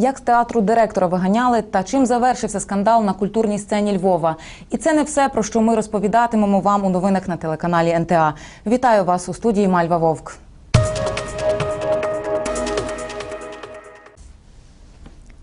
Як з театру директора виганяли та чим завершився скандал на культурній сцені Львова? І це не все про що ми розповідатимемо вам у новинах на телеканалі НТА. Вітаю вас у студії Мальва Вовк.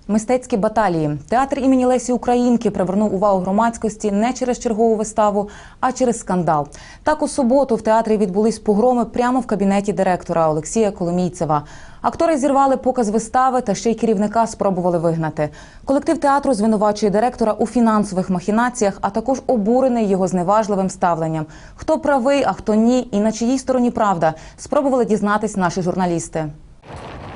Мистецькі баталії. Театр імені Лесі Українки привернув увагу громадськості не через чергову виставу, а через скандал. Так у суботу в театрі відбулись погроми прямо в кабінеті директора Олексія Коломійцева. Актори зірвали показ вистави та ще й керівника спробували вигнати. Колектив театру звинувачує директора у фінансових махінаціях, а також обурений його зневажливим ставленням. Хто правий, а хто ні, і на чиїй стороні правда, спробували дізнатись наші журналісти.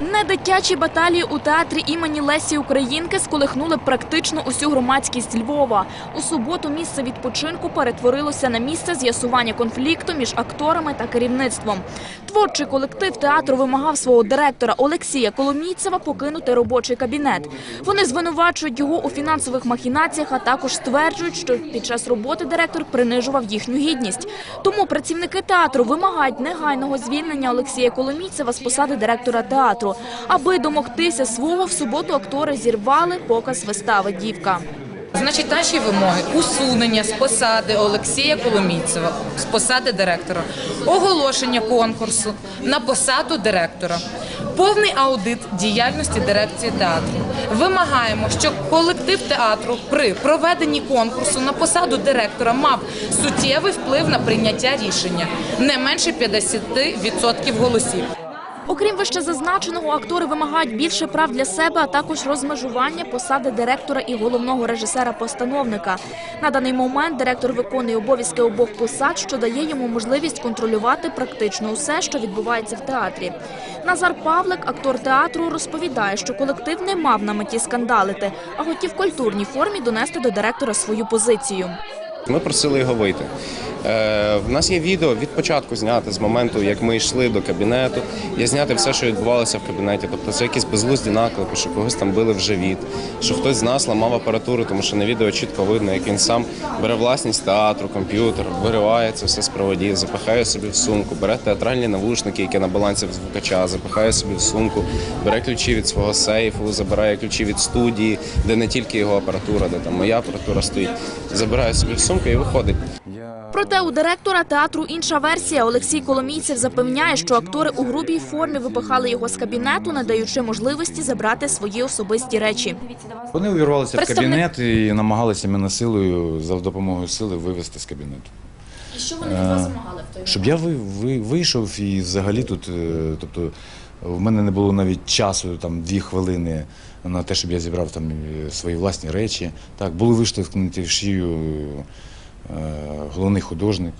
Не дитячі баталії у театрі імені Лесі Українки сколихнули практично усю громадськість Львова. У суботу місце відпочинку перетворилося на місце з'ясування конфлікту між акторами та керівництвом. Творчий колектив театру вимагав свого директора Олексія Коломійцева покинути робочий кабінет. Вони звинувачують його у фінансових махінаціях, а також стверджують, що під час роботи директор принижував їхню гідність. Тому працівники театру вимагають негайного звільнення Олексія Коломійцева з посади директора театру. Аби домогтися свого, в суботу актори зірвали показ вистави Дівка. Значить, наші вимоги усунення з посади Олексія Коломійцева, з посади директора, оголошення конкурсу на посаду директора, повний аудит діяльності дирекції театру. Вимагаємо, щоб колектив театру при проведенні конкурсу на посаду директора мав суттєвий вплив на прийняття рішення, не менше 50% голосів. Окрім вище зазначеного, актори вимагають більше прав для себе, а також розмежування посади директора і головного режисера-постановника. На даний момент директор виконує обов'язки обох посад, що дає йому можливість контролювати практично усе, що відбувається в театрі. Назар Павлик, актор театру, розповідає, що колектив не мав на меті скандалити, а хотів культурній формі донести до директора свою позицію. Ми просили його вийти. Е, в нас є відео від початку зняти з моменту, як ми йшли до кабінету. Я зняти все, що відбувалося в кабінеті. Тобто це якісь безглузді наклепи, що когось там били в живіт, що хтось з нас ламав апаратуру, тому що на відео чітко видно, як він сам бере власність театру, комп'ютер, вириває це все з проводів, запихає собі в сумку, бере театральні навушники, які на балансі звукача, запихає собі в сумку, бере ключі від свого сейфу, забирає ключі від студії, де не тільки його апаратура, де там моя апаратура стоїть. Забирає собі в сумку і виходить. Проте у директора театру інша версія. Олексій Коломійцев запевняє, що актори у грубій формі випихали його з кабінету, не даючи можливості забрати свої особисті речі. Вони увірвалися в Представник- кабінет і намагалися мене силою за допомогою сили вивести з кабінету. І що вони від вас вимагали в той Щоб я ви, ви, вийшов і взагалі тут, е, тобто в мене не було навіть часу, там дві хвилини на те, щоб я зібрав там е, свої власні речі. Так, були виштовхнуті в шию головний художник.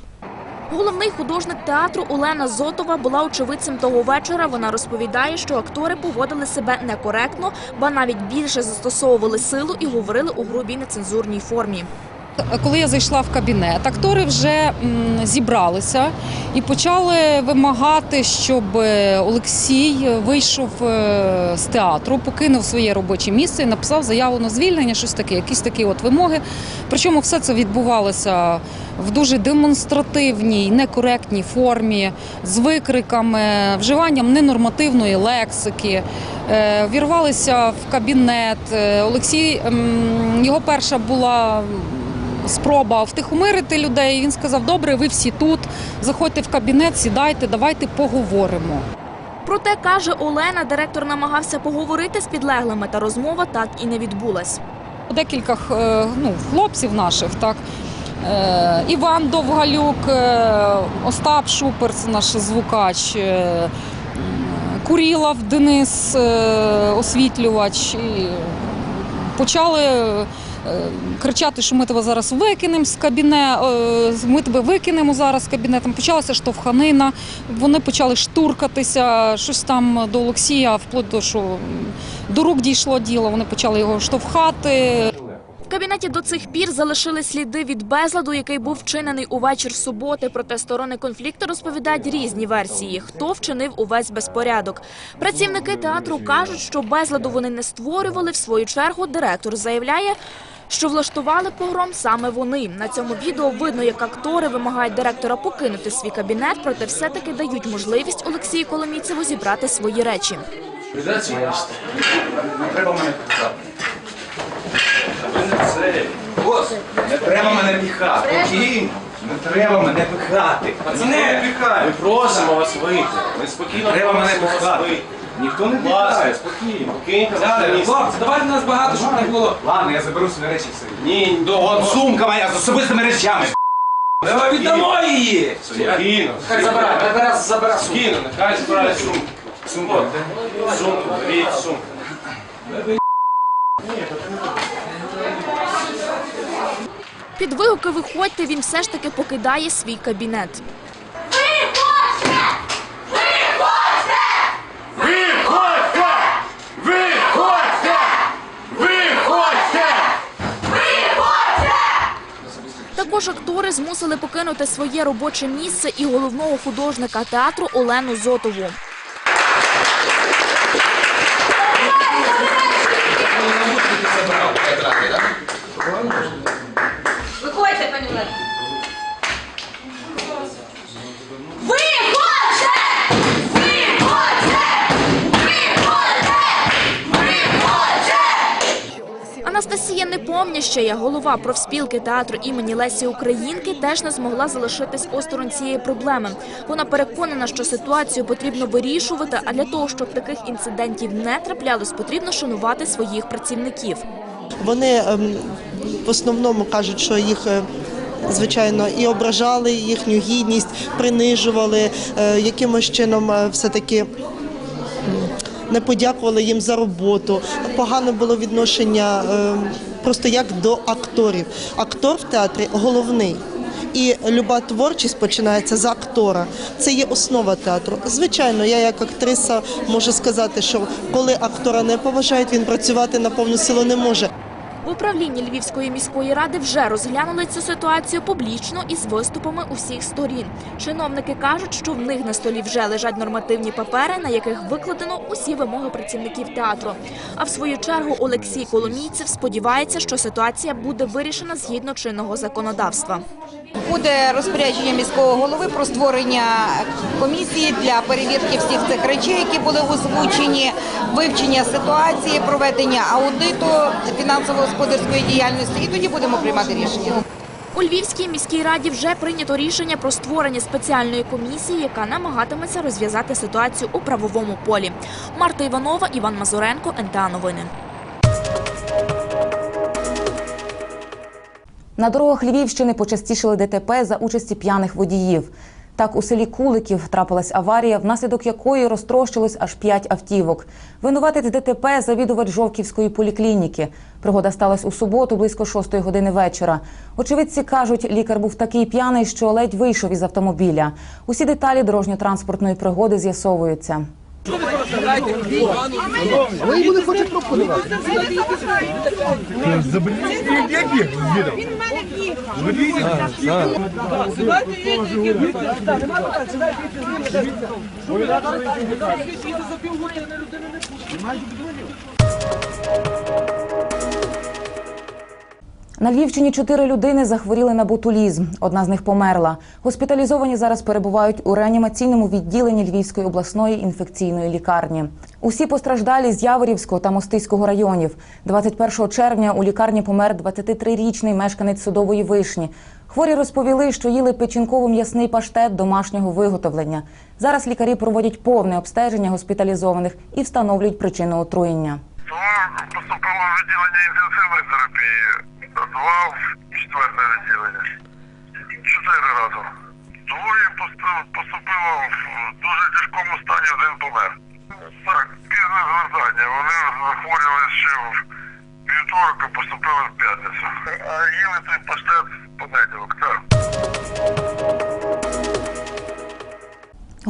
Головний художник театру Олена Зотова була очевидцем того вечора. Вона розповідає, що актори поводили себе некоректно, ба навіть більше застосовували силу і говорили у грубій нецензурній формі. Коли я зайшла в кабінет, актори вже зібралися і почали вимагати, щоб е, Олексій вийшов е, з театру, покинув своє робоче місце і написав заяву на звільнення, щось таке, якісь такі от вимоги. Причому все це відбувалося в дуже демонстративній, некоректній формі, з викриками, вживанням ненормативної лексики. Е, Вірвалися в кабінет. Олексій його перша була спроба втихомирити людей. Він сказав: Добре, ви всі тут. Заходьте в кабінет, сідайте, давайте поговоримо. Проте каже Олена, директор намагався поговорити з підлеглими, та розмова так і не відбулась. Декілька е, ну, хлопців наших, так. е, Іван Довгалюк, е, Остап Шупер, це наш звукач, Курілов Денис, освітлювач. І почали кричати, що ми тебе зараз викинемо з кабінету, ми тебе викинемо зараз з кабінетом. Почалася штовханина, вони почали штуркатися, щось там до Олексія, вплоть до що до рук дійшло діло, вони почали його штовхати. В кабінеті до цих пір залишили сліди від безладу, який був вчинений у вечір суботи. Проте сторони конфлікту розповідають різні версії, хто вчинив увесь безпорядок. Працівники театру кажуть, що безладу вони не створювали. В свою чергу директор заявляє, що влаштували погром саме вони. На цьому відео видно, як актори вимагають директора покинути свій кабінет, проте все-таки дають можливість Олексію Коломійцеву зібрати свої речі. Не треба мене пихати. Не не треба мене піхати. Не треба мене пихати. Пацани, Ми просимо вас вийти. Ми спокійно Треба мене пихати. Ніхто не Будь спокійно. Покиньте Далі, місце. Хлопці, давайте нас багато, щоб не було. Ладно, я заберу свої речі все. Ні, От сумка моя з особистими речами. Давай віддамо її. спокійно. Хай забирай, забирай, забирай сумку. Спокійно, нехай збирає сумку. Сумку. Сумку, беріть сумку. Під вигуки «Виходьте» він все ж таки покидає свій кабінет. Також актори змусили покинути своє робоче місце і головного художника театру Олену Зотову. Непомнящая, голова профспілки театру імені Лесі Українки, теж не змогла залишитись осторонь цієї проблеми. Вона переконана, що ситуацію потрібно вирішувати, а для того, щоб таких інцидентів не траплялось, потрібно шанувати своїх працівників. Вони ем, в основному кажуть, що їх. е, Звичайно, і ображали їхню гідність, принижували, е, якимось чином е, все-таки м, не подякували їм за роботу. Погане було відношення е, просто як до акторів. Актор в театрі головний. І люба творчість починається з актора. Це є основа театру. Звичайно, я як актриса можу сказати, що коли актора не поважають, він працювати на повну силу не може. В управлінні Львівської міської ради вже розглянули цю ситуацію публічно і з виступами усіх сторін. Чиновники кажуть, що в них на столі вже лежать нормативні папери, на яких викладено усі вимоги працівників театру. А в свою чергу Олексій Коломійцев сподівається, що ситуація буде вирішена згідно чинного законодавства. Буде розпорядження міського голови про створення комісії для перевірки всіх цих речей, які були озвучені, вивчення ситуації, проведення аудиту фінансово-господарської діяльності, і тоді будемо приймати рішення. У Львівській міській раді вже прийнято рішення про створення спеціальної комісії, яка намагатиметься розв'язати ситуацію у правовому полі. Марта Іванова, Іван Мазуренко, НТА Новини. На дорогах Львівщини почастішили ДТП за участі п'яних водіїв. Так, у селі Куликів трапилась аварія, внаслідок якої розтрощилось аж п'ять автівок. Винуватець ДТП – завідувач Жовківської поліклініки. Пригода сталася у суботу близько шостої години вечора. Очевидці кажуть, лікар був такий п'яний, що ледь вийшов із автомобіля. Усі деталі дорожньо-транспортної пригоди з'ясовуються. Ви йому не хочуть кнопку давати. Заберіть я біг, звідом. Він в мене їхав. Сідайте, їдьте, за півгодини людини не пустить. На Львівщині чотири людини захворіли на ботулізм. Одна з них померла. Госпіталізовані зараз перебувають у реанімаційному відділенні Львівської обласної інфекційної лікарні. Усі постраждалі з Яворівського та Мостиського районів. 21 червня у лікарні помер 23-річний мешканець судової вишні. Хворі розповіли, що їли печінково-м'ясний паштет домашнього виготовлення. Зараз лікарі проводять повне обстеження госпіталізованих і встановлюють причину отруєння. Двоє поступило відділення інтенсивної терапії, два в четверте відділення. Чотири разом. Двоє посту- поступило в дуже тяжкому стані, один помер. Так, пізне звертання. Вони захворювали ще в вівторок і поступили в п'ятницю. А їли той паштет в понеділок, так.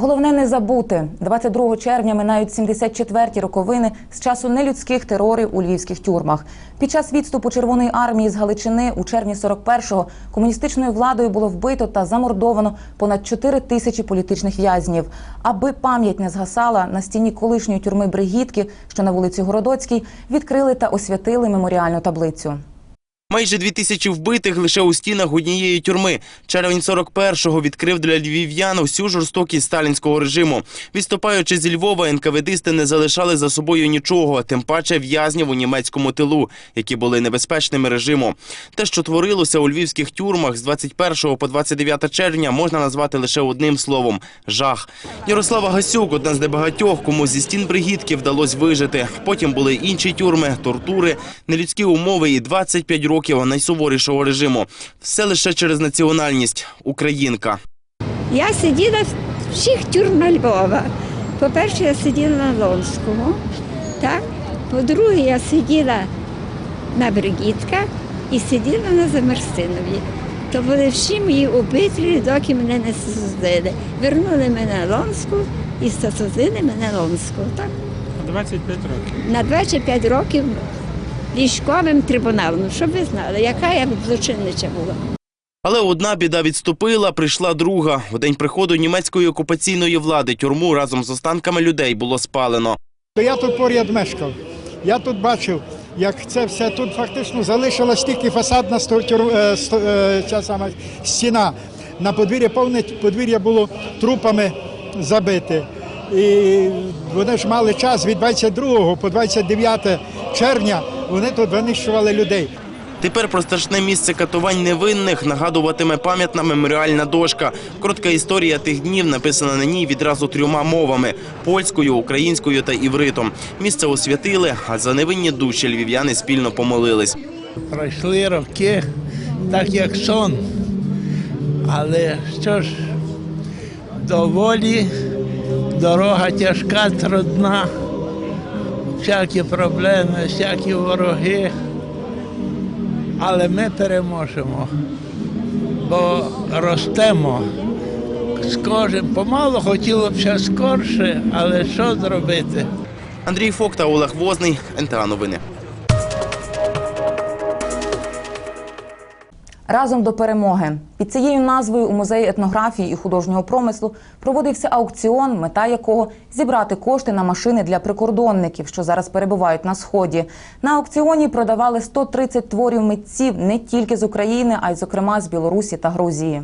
Головне не забути. 22 червня минають 74-ті роковини з часу нелюдських терорів у львівських тюрмах. Під час відступу Червоної армії з Галичини у червні 41-го комуністичною владою було вбито та замордовано понад 4 тисячі політичних в'язнів. Аби пам'ять не згасала, на стіні колишньої тюрми Бригітки, що на вулиці Городоцькій, відкрили та освятили меморіальну таблицю. Майже дві тисячі вбитих лише у стінах однієї тюрми. Червень 41-го відкрив для львів'ян всю жорстокість сталінського режиму. Відступаючи зі Львова, НКВДисти не залишали за собою нічого, тим паче в'язнів у німецькому тилу, які були небезпечними режиму. Те, що творилося у львівських тюрмах з 21 по 29 червня, можна назвати лише одним словом жах. Ярослава Гасюк одна з небагатьох, кому зі стін бригітки вдалося вижити. Потім були інші тюрми, тортури, нелюдські умови і 25 років найсуворішого режиму. Все лише через національність українка. Я сиділа в всіх тюрмах Львова. По-перше, я сиділа на Лонському, так? по-друге, я сиділа на Бригітках і сиділа на Замерстинові. То були всі мої обителі, доки мене не засудили. Вернули мене на Лонську і засудили мене на Лонську. Так? 25 років. На 25 років військовим трибуналом, щоб ви знали, яка я злочинниця була. Але одна біда відступила, прийшла друга. У день приходу німецької окупаційної влади тюрму разом з останками людей було спалено. Я тут поряд мешкав. Я тут бачив, як це все тут фактично залишилась тільки фасадна е, е, ця сама стіна. На подвір'я повне подвір'я було трупами забите. І вони ж мали час від 22 по 29 червня. Вони тут винищували людей. Тепер про страшне місце катувань невинних нагадуватиме пам'ятна меморіальна дошка. Коротка історія тих днів написана на ній відразу трьома мовами: польською, українською та івритом. Місце освятили, а за невинні душі львів'яни спільно помолились. Пройшли роки, так як сон. Але що ж, доволі дорога тяжка, трудна, всякі проблеми, всякі вороги. Але ми переможемо, бо ростемо. Скоже, помало хотіло б ще скорше, але що зробити? Андрій Фок та Олег Возний. НТА Новини. Разом до перемоги під цією назвою у музеї етнографії і художнього промислу проводився аукціон, мета якого зібрати кошти на машини для прикордонників, що зараз перебувають на сході. На аукціоні продавали 130 творів митців не тільки з України, а й зокрема з Білорусі та Грузії.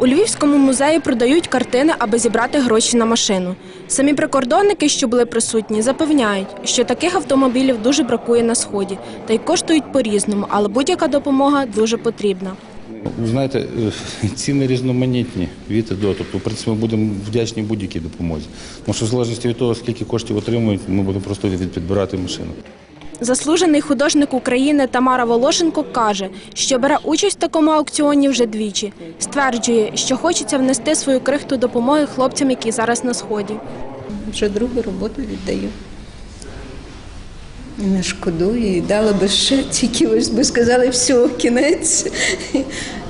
У Львівському музеї продають картини, аби зібрати гроші на машину. Самі прикордонники, що були присутні, запевняють, що таких автомобілів дуже бракує на сході, та й коштують по-різному, але будь-яка допомога дуже потрібна. Ви знаєте, е, ціни різноманітні від і до. Тобто, в принципі, ми будемо вдячні будь-якій допомозі. Тому що в залежності від того, скільки коштів отримують, ми будемо просто від- підбирати машину. Заслужений художник України Тамара Волошенко каже, що бере участь в такому аукціоні вже двічі. Стверджує, що хочеться внести свою крихту допомоги хлопцям, які зараз на сході. Вже другу роботу віддаю. Не шкодую і дала би ще, тільки ось би сказали, все, кінець.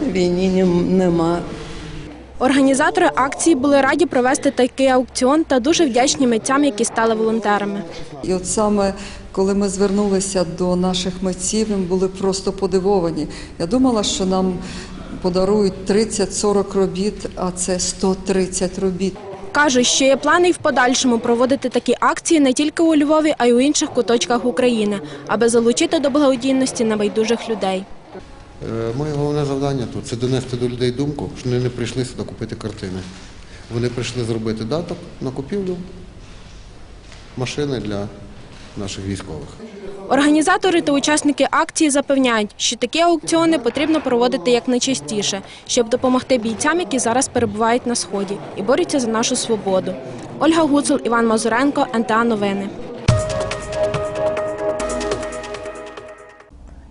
Війні нема. Організатори акції були раді провести такий аукціон та дуже вдячні митцям, які стали волонтерами. І от саме коли ми звернулися до наших митців, ми були просто подивовані. Я думала, що нам подарують 30-40 робіт, а це 130 робіт. Кажуть, що є плани й в подальшому проводити такі акції не тільки у Львові, а й у інших куточках України, аби залучити до благодійності небайдужих людей. Е, Моє головне завдання тут це донести до людей думку, що вони не прийшли сюди купити картини. Вони прийшли зробити даток на купівлю машини для наших військових. Організатори та учасники акції запевняють, що такі аукціони потрібно проводити якнайчастіше, щоб допомогти бійцям, які зараз перебувають на сході і борються за нашу свободу. Ольга Гуцул, Іван Мазуренко, НТА Новини.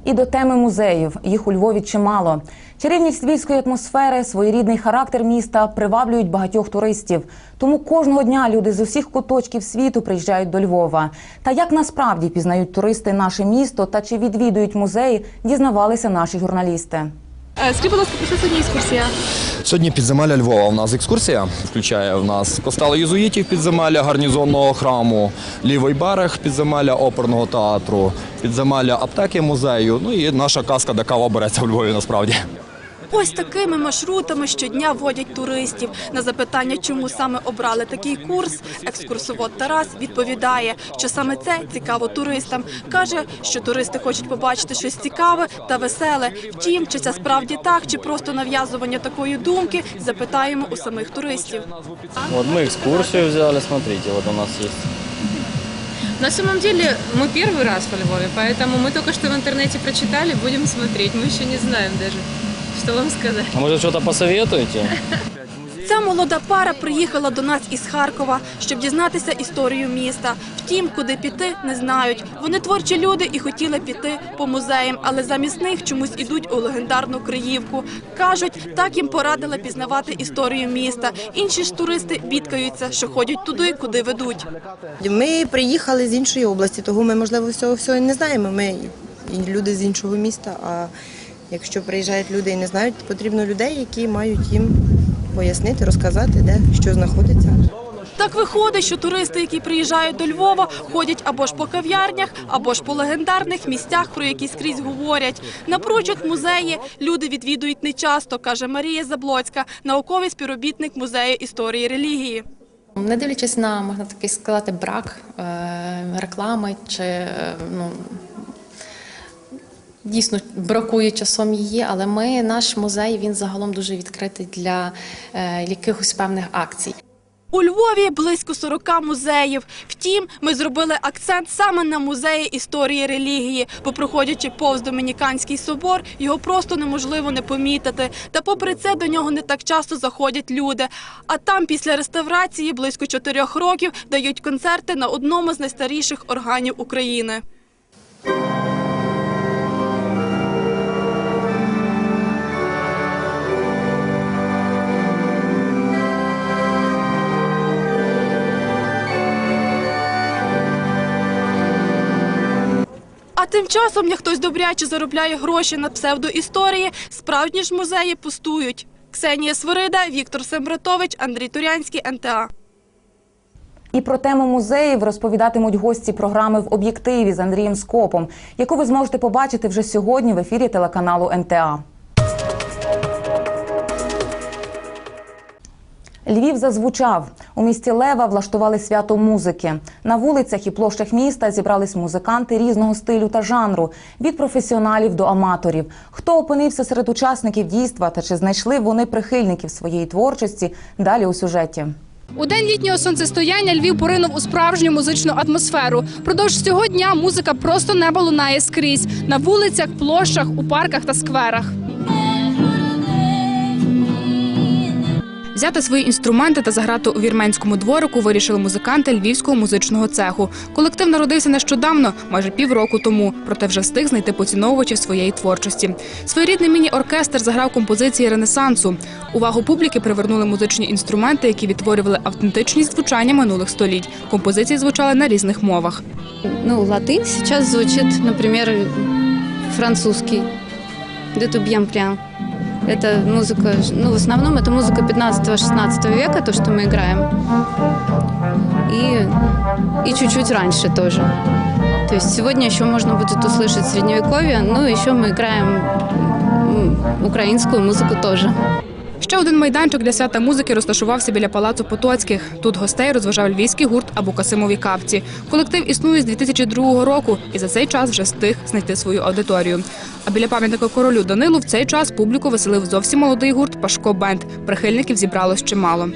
І до теми музеїв. Їх у Львові чимало. Чарівність львівської атмосфери, своєрідний характер міста приваблюють багатьох туристів. Тому кожного дня люди з усіх куточків світу приїжджають до Львова. Та як насправді пізнають туристи наше місто та чи відвідують музеї, дізнавалися наші журналісти. Скажіть, будь ласка, про що сьогодні екскурсія? Сьогодні підземелля Львова. У нас екскурсія включає в нас костели єзуїтів підземелля гарнізонного храму, лівий берег підземелля оперного театру, підземелля аптеки музею. Ну і наша казка, де кава береться в Львові насправді. ось такими маршрутами щодня водять туристів. На запитання, чому саме обрали такий курс, екскурсовод Тарас відповідає, що саме це цікаво туристам. Каже, що туристи хочуть побачити щось цікаве та веселе. Втім, чи це справді так, чи просто нав'язування такої думки, запитаємо у самих туристів. Вот мы экскурсию взяли, смотрите, вот у нас есть. На самом деле мы первый раз во Львове, поэтому мы только что в интернете прочитали, будем смотреть. Мы еще не знаем даже, что вам сказать. А может что-то посоветуете? Ця молода пара приїхала до нас із Харкова, щоб дізнатися історію міста. Втім, куди піти, не знають. Вони творчі люди і хотіли піти по музеям, але замість них чомусь ідуть у легендарну Криївку. Кажуть, так їм порадили пізнавати історію міста. Інші ж туристи бідкаються, що ходять туди, куди ведуть. Ми приїхали з іншої області, того ми, можливо, всього всього не знаємо. Ми люди з іншого міста. А якщо приїжджають люди і не знають, потрібно людей, які мають їм пояснити, розказати, де що знаходиться. Так виходить, що туристи, які приїжджають до Львова, ходять або ж по кав'ярнях, або ж по легендарних місцях, про які скрізь говорять. Напрочуд музеї люди відвідують нечасто, каже Марія Заблоцька, науковий співробітник музею історії релігії. Не дивлячись на можна таки сказати брак е, реклами чи е, ну. Дійсно бракує часом її, але ми наш музей він загалом дуже відкритий для е, якихось певних акцій. У Львові близько 40 музеїв. Втім, ми зробили акцент саме на музеї історії релігії, бо проходячи повз Домініканський собор, його просто неможливо не помітити. Та попри це до нього не так часто заходять люди. А там після реставрації близько чотирьох років дають концерти на одному з найстаріших органів України. А тим часом, як хтось добряче заробляє гроші на псевдоісторії, справжні ж музеї пустують. Ксенія Свирида, Віктор Сембратович, Андрій Турянський, НТА. І про тему музеїв розповідатимуть гості програми в об'єктиві з Андрієм Скопом, яку ви зможете побачити вже сьогодні в ефірі телеканалу НТА. Львів зазвучав. У місті Лева влаштували свято музики. На вулицях і площах міста зібрались музиканти різного стилю та жанру від професіоналів до аматорів. Хто опинився серед учасників дійства та чи знайшли вони прихильників своєї творчості? Далі у сюжеті. У день літнього сонцестояння Львів поринув у справжню музичну атмосферу. Продовж цього дня музика просто неба лунає скрізь на вулицях, площах, у парках та скверах. Взяти свої інструменти та заграти у вірменському дворику вирішили музиканти львівського музичного цеху. Колектив народився нещодавно, майже півроку тому, проте вже встиг знайти поціновувачів своєї творчості. Своєрідний міні-оркестр заграв композиції Ренесансу. Увагу публіки привернули музичні інструменти, які відтворювали автентичність звучання минулих століть. Композиції звучали на різних мовах. Ну, латынь сейчас звучит, например, французский. De tout bien prend. Это музыка, ну, в основном это музыка 15-16 века, то, что мы играем. И, и чуть-чуть раньше тоже. То есть сегодня еще можно будет услышать средневековье, ну, еще мы играем м, украинскую музыку тоже. Ще один майданчик для свята музики розташувався біля палацу Потоцьких. Тут гостей розважав львівський гурт або Касимові капці. Колектив існує з 2002 року і за цей час вже встиг знайти свою аудиторію. А біля пам'ятника королю Данилу в цей час публіку веселив зовсім молодий гурт Пашко Бенд. Прихильників зібралось чимало.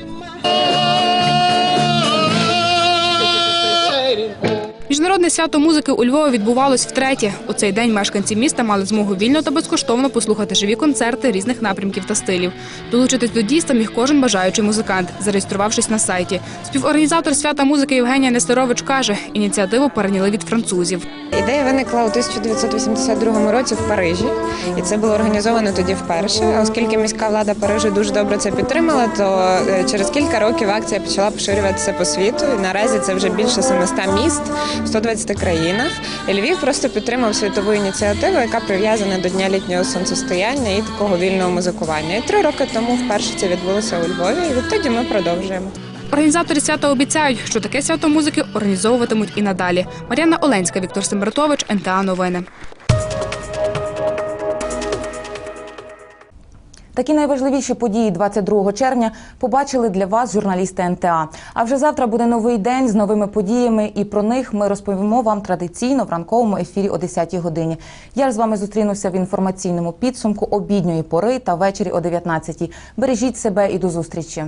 Міжнародне свято музики у Львові відбувалось втретє. У цей день мешканці міста мали змогу вільно та безкоштовно послухати живі концерти різних напрямків та стилів. Долучитись до дійства міг кожен бажаючий музикант, зареєструвавшись на сайті. Співорганізатор свята музики Євгенія Нестерович каже, ініціативу перейняли від французів. Ідея виникла у 1982 році в Парижі, і це було організовано тоді вперше. Оскільки міська влада Парижу дуже добре це підтримала, то е, через кілька років акція почала поширюватися по світу. І наразі це вже більше 700 міст в 120 країнах. Львів просто підтримав світову ініціативу, яка прив'язана до дня літнього сонцестояння і такого вільного музикування. І три роки тому вперше це відбулося у Львові. І відтоді ми продовжуємо. Організатори свята обіцяють, що таке свято музики організовуватимуть і надалі. Мар'яна Оленська, Віктор Сембратович, НТА Новини. Такі найважливіші події 22 червня побачили для вас журналісти НТА. А вже завтра буде новий день з новими подіями, і про них ми розповімо вам традиційно в ранковому ефірі о 10 годині. Я ж з вами зустрінуся в інформаційному підсумку обідньої пори та ввечері о 19 Бережіть себе і до зустрічі.